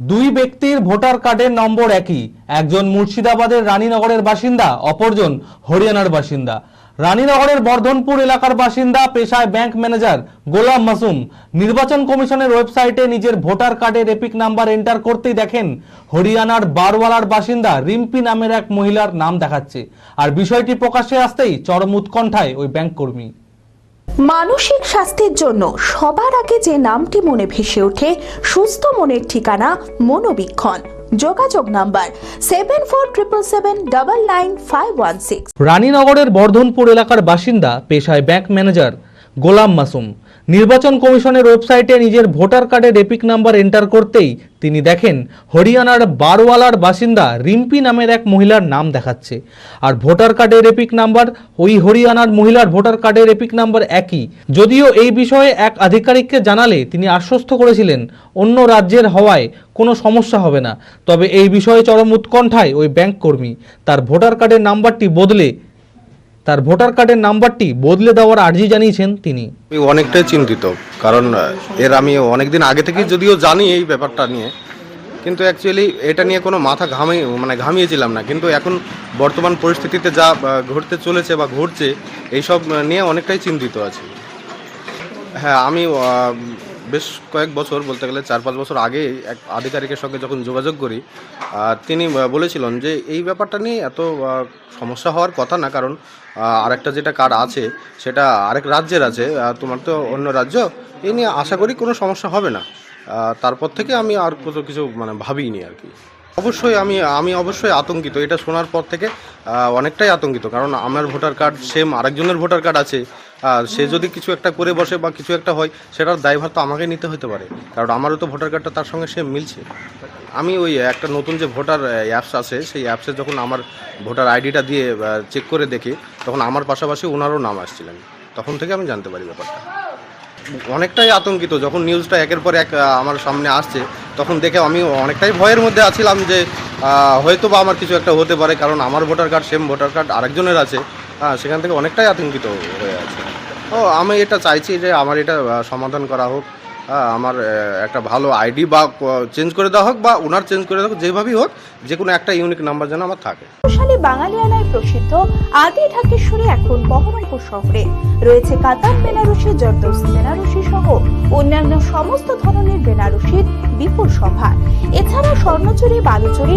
দুই ব্যক্তির ভোটার কার্ডের নম্বর একই। একজন মুর্শিদাবাদের রানীনগরের বাসিন্দা, অপরজন হরিয়ানার বাসিন্দা। রানীনগরের বর্ধনপুর এলাকার বাসিন্দা, পেশায় ব্যাংক ম্যানেজার গোলাম মাসুম। নির্বাচন কমিশনের ওয়েবসাইটে নিজের ভোটার কার্ডের এপিক নাম্বার এন্টার করতেই দেখেন, হরিয়ানার বারওয়ালার বাসিন্দা রিম্পি নামের এক মহিলার নাম দেখাচ্ছে। আর বিষয়টি প্রকাশ্যে আসতেই চরম উৎকণ্ঠায় ওই ব্যাংক কর্মী। মানসিক স্বাস্থ্যের জন্য সবার আগে যে নামটি মনে ভেসে ওঠে, সুস্থ মনের ঠিকানা মনোবীক্ষণ। যোগাযোগ number seven four triple seven double nine five one six রানীনগরের Bardhanpur এলাকার বাসিন্দা, পেশায় ব্যাংক ম্যানেজার গোলাম মাসুম। নির্বাচন কমিশনের ওয়েবসাইটে নিজের ভোটার কার্ডের এপিক নাম্বার এন্টার করতেই তিনি দেখেন, হরিয়ানার বারওয়ালার বাসিন্দা রিম্পি নামের এক মহিলার নাম দেখাচ্ছে। আর ভোটার কার্ডের এপিক নাম্বার, ওই হরিয়ানার মহিলার ভোটার কার্ডের এপিক নাম্বার একই। যদিও এই বিষয়ে এক আধিকারিককে জানালে তিনি আশ্বস্ত করেছিলেন, অন্য রাজ্যের হওয়ায় কোনো সমস্যা হবে না। তবে এই বিষয়ে চরম উৎকণ্ঠায় ওই ব্যাংক কর্মী, তার ভোটার কার্ডের নাম্বারটি বদলে তার ভোটার কার্ডের নাম্বারটি বদলে দেওয়ার আর্জি জানিয়েছেন তিনি। আমি অনেকটাই চিন্তিত, কারণ এর আমি অনেকদিন আগে থেকেই যদিও জানি এই ব্যাপারটা নিয়ে, কিন্তু অ্যাকচুয়ালি এটা নিয়ে কোনো মাথা ঘামি মানে ঘামিয়েছিলাম না। কিন্তু এখন বর্তমান পরিস্থিতিতে যা ঘটতে চলেছে বা ঘটছে, এইসব নিয়ে অনেকটাই চিন্তিত আছি। হ্যাঁ আমি বেশ কয়েক বছর বলতে গেলে চার পাঁচ বছর আগে এক আধিকারিকের সঙ্গে যখন যোগাযোগ করি তিনি বলেছিলেন যে এই ব্যাপারটা নিয়ে এত সমস্যা হওয়ার কথা না, কারণ আরেকটা যেটা কার্ড আছে সেটা আরেক রাজ্যের আছে তোমার তো অন্য রাজ্য এই নিয়ে আশা করি কোনো সমস্যা হবে না। তারপর থেকে আমি আর কিছু মানে ভাবিনি আর কি। অবশ্যই আমি আমি অবশ্যই আতঙ্কিত। এটা শোনার পর থেকে অনেকটাই আতঙ্কিত। কারণ আমার ভোটার কার্ড সেম আরেকজনের ভোটার কার্ড আছে। আর সে যদি কিছু একটা করে বসে বা কিছু একটা হয়, সেটার দায়ভার তো আমাকে নিতে হতে পারে। কারণ আমারও তো ভোটার কার্ডটা তার সঙ্গে সেম মিলছে। আমি ওই একটা নতুন যে ভোটার অ্যাপস আছে, সেই অ্যাপসে যখন আমার ভোটার আইডিটা দিয়ে চেক করে দেখি, তখন আমার পাশাপাশি ওনারও নাম আসছিলেন। তখন থেকে আমি জানতে পারি ব্যাপারটা। অনেকটাই আতঙ্কিত, যখন নিউজটা একের পর এক আমার সামনে আসছে তখন দেখে আমি অনেকটাই ভয়ের মধ্যে আছিলাম যে হয়তো বা আমার কিছু একটা হতে পারে কারণ আমার voter card same voter card আরেকজনের আছে। হ্যাঁ সেখান থেকে অনেকটাই আতঙ্কিত হয়ে আছে। ও আমি এটা চাইছি যে আমার এটা সমাধান করা হোক। হ্যাঁ, আমার একটা ভালো আইডি বা চেঞ্জ করে দেওয়া হোক বা ওনার চেঞ্জ করে দেওয়া হোক যেভাবেই হোক যে কোনো একটা ইউনিক নাম্বার যেন আমার থাকে। বাঙালিয়ানায় প্রসিদ্ধ আদি ঢাকেশ্বরী এখন বহরমপুর শহরে। রয়েছে কাতার বেনারসি জর্দোস বেনারসি অন্যান্য সমস্ত ধরনের বেনারসির বিপুল সম্ভার এছাড়া Swarnachuri Baluchari